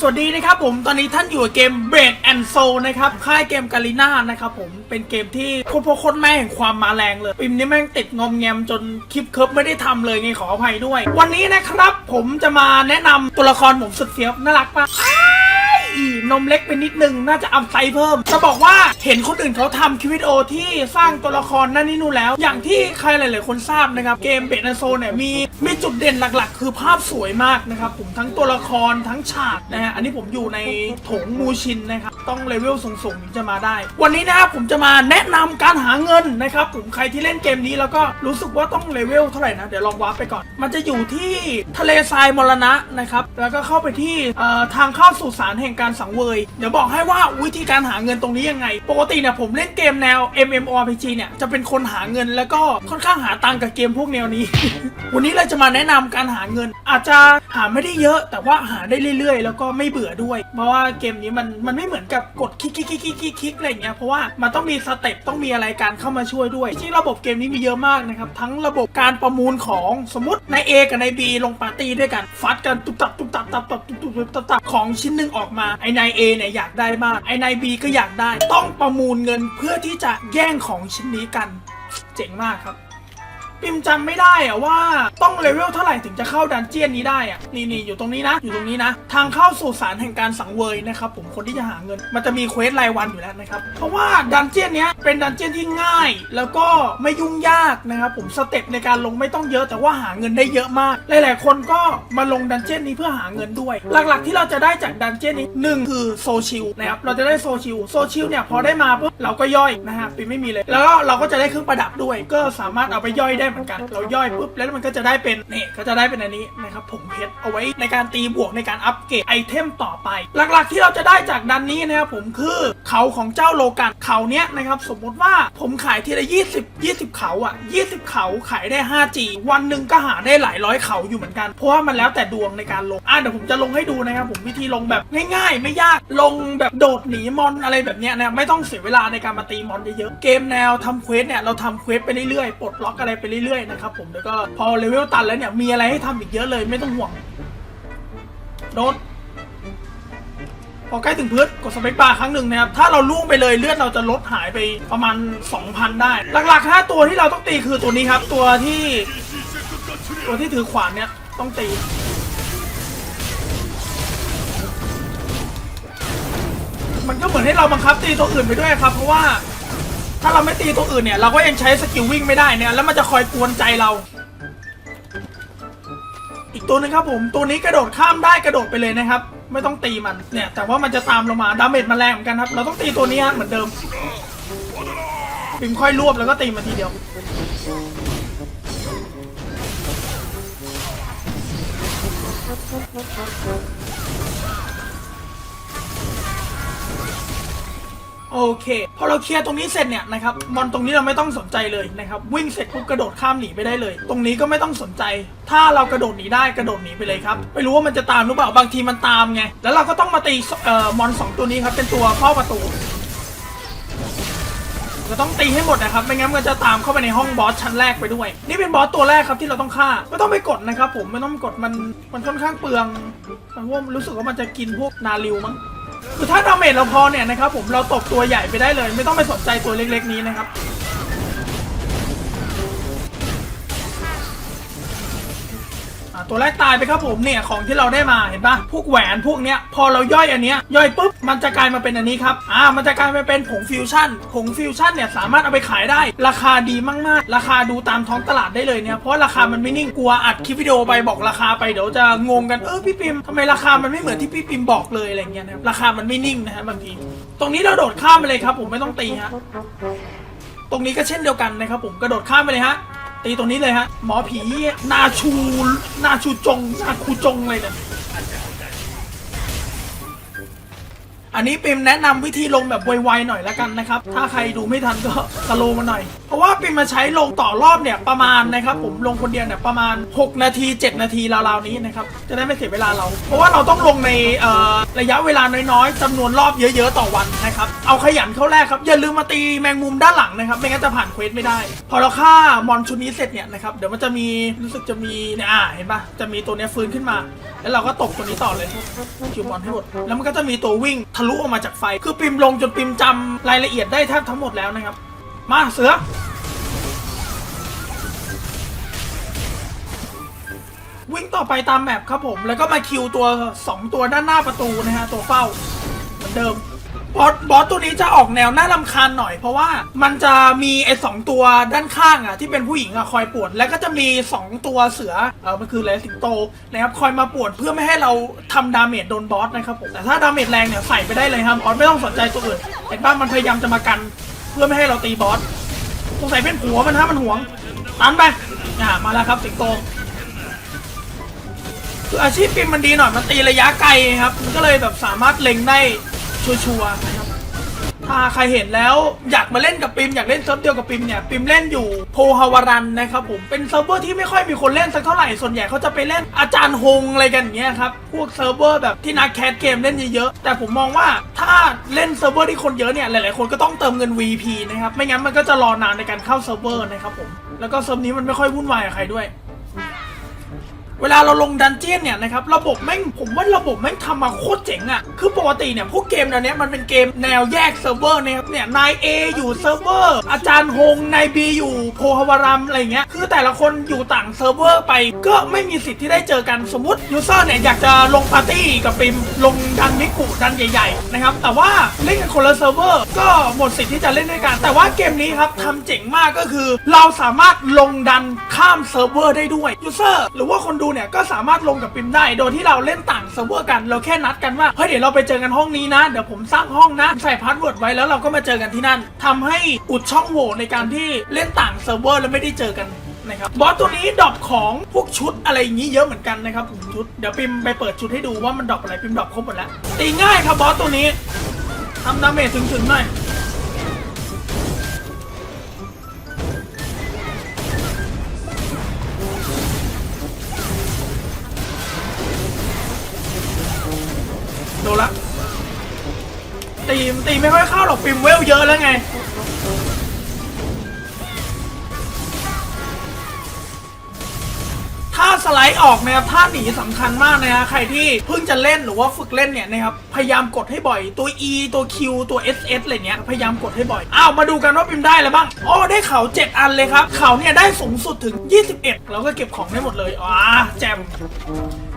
สวัสดีนะครับผมตอนนี้ท่านอยู่กับเกม Break and Soul นะครับค่ายเกมกาลิน่านะครับผมเป็นเกมที่โคตรพ่อโคตรแม่แห่งความมาแรงเลย ปิมนี่แม่งติดงอมแงมจนคลิปเคิร์ฟไม่ได้ทำเลยไงขออภัยด้วย วันนี้นะครับผมจะมาแนะนำตัวละครผมสุดเฟี้ยวน่ารักปะ นมเล็กไปนิดนึง น่าจะอัพไซส์เพิ่ม จะบอกว่าเห็นคนอื่นเขาทำคลิปวิดีโอที่สร้างตัวละครนั่นนี่นู่นแล้ว อย่างที่ใครหลาย ๆ คนทราบนะครับ เกมเบนโซเนี่ยมีมีจุดเด่นหลัก ๆ คือภาพสวยมากนะครับผมทั้งตัวละครทั้งฉากนะฮะอันนี้ผมอยู่ในถงมูชินนะครับต้องเลเวลสูงๆถึงจะมาได้ วันนี้นะครับผมจะมาแนะนำการหาเงินนะครับผมใครที่เล่นเกมนี้แล้วก็รู้สึกว่าต้องเลเวลเท่าไหร่นะเดี๋ยวลองวาร์ปไปก่อน มันจะอยู่ที่ทะเลทรายมรณะนะครับแล้วก็เข้าไปที่ทางเข้าสู่สารแห่งการสังเวยเดี๋ยวบอกให้ว่าวิธีการหาเงินตรงนี้ยังไง ปกติเนี่ยผมเล่นเกมแนว MMORPG เนี่ยจะเป็นคนหาเงินแล้วก็ค่อนข้างหาตังกับเกมพวกแนวนี้ วันนี้เราจะมาแนะนำการหาเงิน อาจจะหาไม่ได้เยอะ แต่ว่าหาได้เรื่อย ๆ แล้วก็ไม่เบื่อด้วย เพราะว่าเกมนี้มันมันไม่เหมือนกับกดคลิกคลิกคลิกคลิกคลิกคลิกอะไรอย่างเงี้ยเพราะว่ามันต้องมีสเต็ปต้องมีอะไรการเข้ามาช่วยด้วยจริงระบบเกมนี้มีเยอะมากนะครับทั้งระบบการประมูลของสมมติใน A กับใน B ลงปาร์ตี้ด้วยกันฟัดกันตุบตับตุบตับตับตับตุบตุบตุบตับตับของชิ้นหนึ่งออกมาไอ้ใน A เนี่ยอยากได้มากไอ้ใน B ก็อยากได้ ต้องประมูลเงินเพื่อที่จะแย่งของชิ้นนี้กัน เจ๋งมากครับ ปิมจำไม่ได้อะว่าต้องเลเวลเท่าไหร่ถึงจะเข้าดันเจียนนี้ได้อะนี่นี่อยู่ตรงนี้นะ อยู่ตรงนี้นะ ทางเข้าสู่สารแห่งการสังเวยนะครับผมคนที่จะหาเงิน มันจะมีเควสรายวันอยู่แล้วนะครับ เพราะว่าดันเจียนเนี้ยเป็นดันเจียนที่ง่าย แล้วก็ไม่ยุ่งยากนะครับผมสเต็ปในการลงไม่ต้องเยอะแต่ว่าหาเงินได้เยอะมาก หลายๆ คนก็มาลงดันเจียนนี้เพื่อหาเงินด้วย หลักๆที่เราจะได้จากดันเจียนนี้หนึ่งคือโซชิลนะครับเราจะได้โซชิลโซชิลเนี่ยพอได้มาปุ๊บเราก็ย่อยนะฮะปิมไม่มีเลย แล้วเราก็จะได้เครื่องประดับด้วย ก็สามารถเอาไปย่อยได้เหมือนกัน เราย่อยปุ๊บแล้วมันก็จะได้เป็นนี่ก็จะได้เป็นอันนี้นะครับผงเพชรเอาไว้ในการตีบวกในการอัปเกรดไอเทมต่อไป หลักๆที่เราจะได้จากดันนี้นะครับผมคือเขาของเจ้าโลกันเขาเนี้ยนะครับสมมติว่าผมขายทีละ 20 20 เขาอะ 20 เขาขายได้ 5G วันหนึ่งก็หาได้หลายร้อยเขาอยู่เหมือนกันเพราะว่ามันแล้วแต่ดวงในการลงอะเดี๋ยวผมจะลงให้ดูนะครับผมวิธีลงแบบง่ายๆ ไม่ยากลงแบบโดดหนีมอนอะไรแบบเนี้ยนะไม่ต้องเสียเวลาในการมาตีมอนเยอะๆเกมแนวทำเควสเนี่ยเราทำเควสไปเรื่อยๆปลดล็อกอะไรไปเรื่อยๆนะครับผมแล้วก็พอเลเวลตันแล้วเนี่ยมีอะไรให้ทำอีกเยอะเลยไม่ต้องห่วงโดดพอใกล้ถึงพื้นกดสเปคบาร์ครั้งหนึ่งนะครับ ถ้าเราล่วงไปเลยเลือดเราจะลดหายไปประมาณ 2,000 ได้ หลักๆ 5 ตัวที่เราต้องตีคือตัวนี้ครับ ตัวที่ ตัวที่ถือขวานเนี่ยต้องตี มันก็เหมือนให้เราบังคับตีตัวอื่นไปด้วยครับ เพราะว่า ถ้าเราไม่ตีตัวอื่นเนี่ยเราก็ยังใช้สกิลวิ่งไม่ได้เนี่ยแล้วมันจะคอยกวนใจเรา อีกตัวหนึงครับผมตัวนี้กระโดดข้ามได้กระโดดไปเลยนะครับ ไม่ต้องตีมันเนี่ยแต่ว่ามันจะตามเรามาดาเมจมันแรงเหมือนกันครับ เราต้องตีตัวนี้ฮะเหมือนเดิมปิมค่อยรวบแล้วก็ตีมาทีเดียว โอเคพอเราเคลียร์ตรงนี้เสร็จเนี่ยนะครับมอนตรงนี้เราไม่ต้องสนใจเลยนะครับวิ่งเสร็จปุ๊บกระโดดข้ามหนีไปได้เลย ตรงนี้ก็ไม่ต้องสนใจ ถ้าเรากระโดดหนีได้กระโดดหนีไปเลยครับไม่รู้ว่ามันจะตามหรือเปล่าบางทีมันตามไงแล้วเราก็ต้องมาตีเอ่อมอนสองตัวนี้ครับเป็นตัวเข้าประตูเราต้องตีให้หมดนะครับ ไม่งั้นมันจะตามเข้าไปในห้องบอสชั้นแรกไปด้วย นี่เป็นบอสตัวแรกครับที่เราต้องฆ่า ไม่ต้องไปกดนะครับผม ไม่ต้องไปกดมัน มันค่อนข้างเปลืองมันว่ารู้สึกว่ามันจะกินพวกนาริวมั้ง คือถ้าดาเมจเราพอเนี่ยนะครับผมเราตบตัวใหญ่ไปได้เลย ไม่ต้องไปสนใจตัวเล็กๆนี้นะครับ ตัวแรกตายไปครับผมเนี่ยของที่เราได้มาเห็นปะพวกแหวนพวกเนี้ยพอเราย่อยอันเนี้ยย่อยปุ๊บมันจะกลายมาเป็นอันนี้ครับอ่ามันจะกลายมาเป็นผงฟิวชั่นผงฟิวชั่นเนี่ยสามารถเอาไปขายได้ ราคาดีมากๆ ราคาดูตามท้องตลาดได้เลยเนี่ยเพราะราคามันไม่นิ่งกลัวอัดคลิปวิดีโอไปบอกราคาไปเดี๋ยวจะงงกันเออพี่ปิมทำไมราคามันไม่เหมือนที่พี่ปิมบอกเลยอะไรเงี้ยนะครับราคามันไม่นิ่งนะฮะบางทีตรงนี้เราโดดข้ามไปเลยครับ ผมไม่ต้องตีฮะตรงนี้ก็เช่นเดียวกันนะครับผมกระโดดข้ามไปเลยฮะ ตีตรงนี้เลยฮะ หมอผี นาชู นาชูจง นาคูจงเลยเนี่ย อันนี้ปิมแนะนำวิธีลงแบบไวๆหน่อยละกันนะครับ ถ้าใครดูไม่ทันก็สโลมาหน่อย เพราะว่าปิมมาใช้ลงต่อรอบเนี่ยประมาณนะครับผมลงคนเดียวเนี่ยประมาณ 6 นาที 7 นาทีราวๆนี้นะครับ จะได้ไม่เสียเวลาเรา เพราะว่าเราต้องลงในระยะเวลาน้อยๆจำนวนรอบเยอะๆ ต่อวันนะครับ เอาขยันเข้าแรกครับ อย่าลืมมาตีแมงมุมด้านหลังนะครับ ไม่งั้นจะผ่านเควสไม่ได้ พอเราฆ่ามอนชุดนี้เสร็จเนี่ยนะครับ เดี๋ยวมันจะมีรู้สึกจะมีเนี่ยอ่าเห็นปะจะมีตัวเนี้ยฟื้นขึ้นมา แล้วเราก็ตกตัวนี้ต่อเลยคิวบอลให้หมดแล้วมันก็จะมีตัววิ่งทะลุออกมาจากไฟ คือปิมลงจนปิมจำรายละเอียดได้แทบทั้งหมดแล้วนะครับ มาเสือ วิ่งต่อไปตามแมปครับผม แล้วก็มาคิวตัว 2 ตัวด้านหน้าประตูนะฮะ ตัวเฝ้า เหมือนเดิม บอสบอสตัวนี้จะออกแนวน่ารำคาญหน่อย เพราะว่ามันจะมีไอ้สองตัวด้านข้างอะที่เป็นผู้หญิงอะคอยปวนแล้วก็จะมี 2 ตัวเสือเออมันคืออะไรสิงโตนะครับคอยมาปวนเพื่อไม่ให้เราทำดาเมจโดนบอสนะครับผมแต่ถ้าดาเมจแรงเนี่ยใส่ไปได้เลยครับบอสไม่ต้องสนใจตัวอื่นเห็นป่ะมันพยายามจะมากันเพื่อไม่ให้เราตีบอสสงสัยเป็นหัวมันฮะมันหวงตันไปอ่ามาแล้วครับสิงโตคืออาชีพปิมมันดีหน่อยมันตีระยะไกลครับ มันก็เลยแบบสามารถเล็งได้ ชัวร์ๆนะครับถ้าใครเห็นแล้วอยากมาเล่นกับปิมอยากเล่นเซิร์ฟเดียวกับปิมเนี่ยปิมเล่นอยู่โพฮาวารันนะครับผมเป็นเซิร์ฟเวอร์ที่ไม่ค่อยมีคนเล่นสักเท่าไหร่ส่วนใหญ่เขาจะไปเล่นอาจารย์ฮงอะไรกันอย่างเงี้ยครับพวกเซิร์ฟเวอร์แบบที่นักแคสเกมเล่นเยอะๆแต่ผมมองว่าถ้าเล่นเซิร์ฟเวอร์ที่คนเยอะเนี่ยหลายๆคนก็ต้องเติมเงิน VP นะครับไม่งั้นมันก็จะรอนานในการเข้าเซิร์ฟเวอร์นะครับผมแล้วก็เซิร์ฟนี้มันไม่ค่อยวุ่นวายกับใครด้วย เวลาเราลงดันเจียนเนี่ยนะครับระบบแม่งผมว่าระบบแม่งทำมาโคตรเจ๋งอะ่ะคือปกติเนี่ยพวกเกมแนวเนี้ยมันเป็นเกมแนวแยกเซิร์ฟเวอร์นะครับเนี่ยนาย A อยู่เซิร์ฟเวอร์อาจารย์ฮงนาย B อยู่โพฮาวารัมอะไรเงี้ยคือแต่ละคนอยู่ต่างเซิร์ฟเวอร์ไปก็ไม่มีสิทธิ์ที่ได้เจอกันสมมติยูเซอร์เนี่ยอยากจะลงปาร์ตี้กับปิมลงดันมิกุดันใหญ่ๆนะครับแต่ว่าเล่นกันคนละเซิร์ฟเวอร์ก็หมดสิทธิ์ที่จะเล่นด้วยกัน แต่ว่าเกมนี้ครับทำเจ๋งมากก็คือ เราสามารถลงดันข้ามเซิร์ฟเวอร์ได้ด้วยยูเซอร์หรือว่าคนดูเนี่ยก็สามารถลงกับปิมได้ โดยที่เราเล่นต่างเซิร์ฟเวอร์กัน เราแค่นัดกันว่า เฮ้ยเดี๋ยวเราไปเจอกันห้องนี้นะ เดี๋ยวผมสร้างห้องนะ ใส่พาสเวิร์ดไว้แล้วเราก็มาเจอกันที่นั่นทำให้อุดช่องโหว่ในการที่เล่นต่างเซิร์ฟเวอร์แล้วไม่ได้เจอกันนะครับบอสตัวนี้ดรอปของพวกชุดอะไรอย่างนี้เยอะเหมือนกันนะครับผมชุด เดี๋ยวปิมไปเปิดชุดให้ดูว่ามันดรอปอะไรปิมดรอปครบหมดแล้วตีง่ายครับบอสตัวนี้ทำดาเมจถึงๆหน่อย ตีไม่ค่อยเข้าหรอกปิมเวลเยอะแล้วไง ถ้าสไลด์ออกนะครับท่าหนีสำคัญมากนะฮะใครที่เพิ่งจะเล่นหรือว่าฝึกเล่นเนี่ยนะครับพยายามกดให้บ่อยตัว E ตัว Q ตัว SS อะไรเงี้ยพยายามกดให้บ่อยอ้าวมาดูกันว่าปิมได้แล้วบ้างอ๋อได้เขา7อันเลยครับเขาเนี่ยได้สูงสุดถึง 21เราก็เก็บของได้หมดเลยอ่าแจม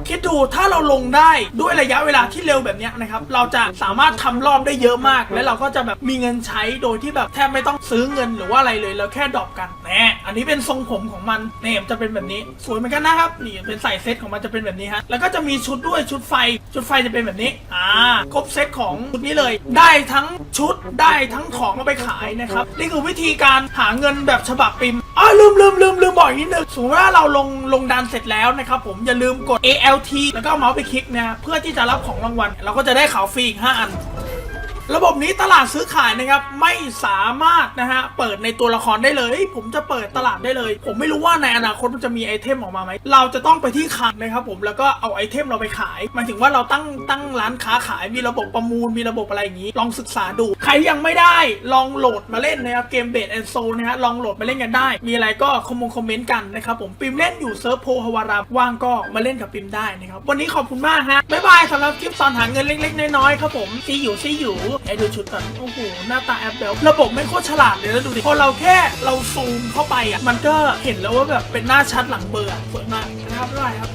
คิดดูถ้าเราลงได้ด้วยระยะเวลาที่เร็วแบบนี้นะครับเราจะสามารถทำรอบได้เยอะมาก และเราก็จะแบบมีเงินใช้โดยที่แบบแทบไม่ต้องซื้อเงินหรือว่าอะไรเลยเราแค่ดรอปกันแน่อันนี้เป็นทรงผมของมันเนี่ยมันจะเป็นแบบนี้สวยเหมือนกันนะครับนี่เป็นใส่เซตของมันจะเป็นแบบนี้ฮะแล้วก็จะมีชุดด้วยชุดไฟ ชุดไฟจะเป็นแบบนี้อ่าครบเซตของชุดนี้เลย ได้ทั้งชุดได้ทั้งของเอาไปขายนะครับนี่คือวิธีการหาเงินแบบฉบับปิม อ้าลืมลืมลืมลืมบอกอีกนิดนึงสมมติว่าเราลงลงดันเสร็จแล้วนะครับผมอย่าลืมกด ALT แล้วก็เมาส์ไปคลิกนะเพื่อที่จะรับของรางวัล เราก็จะได้ขาวฟรีอีก5อัน ระบบนี้ตลาดซื้อขายนะครับไม่สามารถนะฮะเปิดในตัวละครได้เลย ผมจะเปิดตลาดได้เลย ผมไม่รู้ว่าในอนาคตมันจะมีไอเทมออกมาไหมเราจะต้องไปที่คลังนะครับผมแล้วก็เอาไอเทมเราไปขายหมายถึงว่าเราตั้งตั้งร้านค้าขายมีระบบประมูลมีระบบอะไรอย่างนี้ ลองศึกษาดู ใครยังไม่ได้ลองโหลดมาเล่นนะครับเกมเบดแอนโซนะฮะลองโหลดมาเล่นกันได้ มีอะไรก็คอมมงคอมเมนต์กันนะครับผมปิมเล่นอยู่เซิร์ฟโพฮาวารามว่างก็มาเล่นกับปิมได้นะครับวันนี้ขอบคุณมากฮะบ๊ายบายสำหรับคลิปสอนหาเงินเล็กๆน้อยๆครับผมซีอยู่ซีอยู่ให้ดูชุดก่อนโอ้โหหน้าตาแอปเบลระบบไม่โคตรฉลาดเลยแล้วดูดิพอเราแค่เราซูมเข้าไปอะมันก็เห็นแล้วว่าแบบเป็นหน้าชัดหลังเบลอร์สวยมากนะครับบ๊ายบายครับ